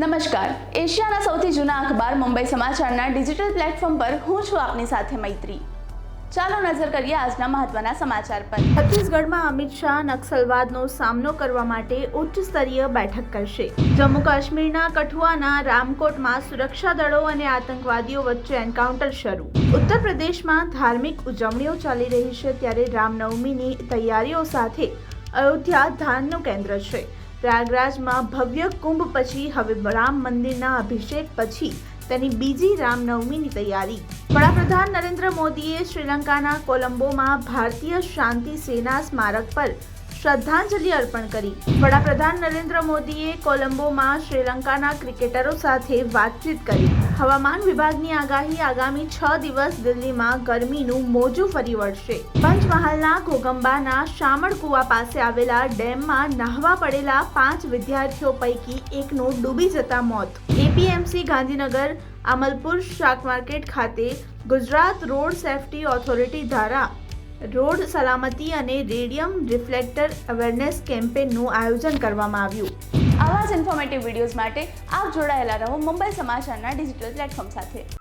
નમસ્કાર. એશિયાના સૌથી જૂના અખબાર મુંબઈ સમાચારના ડિજિટલ પ્લેટફોર્મ પર હું છું આપની સાથે મૈત્રી. ચાલો નજર કરીએ આજના મહત્વના સમાચાર પર. છત્તીસગઢમાં અમિત શાહ નક્સલવાદનો સામનો કરવા માટે ઉચ્ચ સ્તરીય બેઠક કરશે. જમ્મુ કાશ્મીરના કઠુઆના રામકોટમાં સુરક્ષા દળો અને આતંકવાદીઓ વચ્ચે એન્કાઉન્ટર શરૂ. ઉત્તર પ્રદેશમાં ધાર્મિક ઉજવણીઓ ચાલી રહી છે ત્યારે રામનવમીની તૈયારીઓ સાથે અયોધ્યા ધ્યાનનું કેન્દ્ર છે. પ્રયાગરાજમાં ભવ્ય કુંભ પછી હવે રામ મંદિરના અભિષેક પછી તેની બીજી રામનવમીની તૈયારી. વડાપ્રધાન નરેન્દ્ર મોદીએ શ્રીલંકાના કોલંબોમાં ભારતીય શાંતિ સેના સ્મારક પર શ્રદ્ધાંજલિ અર્પણ કરી. વડાપ્રધાન નરેન્દ્ર મોદીએ કોલંબોમાં શ્રીલંકાના ક્રિકેટરો સાથે વાતચીત કરી. હવામાન વિભાગની આગાહી આગામી છ દિવસ દિલ્હીમાં ગરમીનું મોજું ફરી વળશે. પંચમહાલના ઘોગંબાના શામળકુવા પાસે આવેલા ડેમમાં નહાવા પડેલા પાંચ વિદ્યાર્થીઓ પૈકી એકનું ડૂબી જતા મોત. એપીએમસી ગાંધીનગર, અમલપુર શાક માર્કેટ ખાતે ગુજરાત રોડ સેફટી ઓથોરિટી દ્વારા રોડ સલામતી અને રેડિયમ રિફ્લેક્ટર અવેરનેસ કેમ્પેનનું આયોજન કરવામાં આવ્યું. આવા જ ઇન્ફોર્મેટિવ વિડીયોઝ માટે આપ જોડાયેલા રહો મુંબઈ સમાચારના ડિજિટલ પ્લેટફોર્મ સાથે.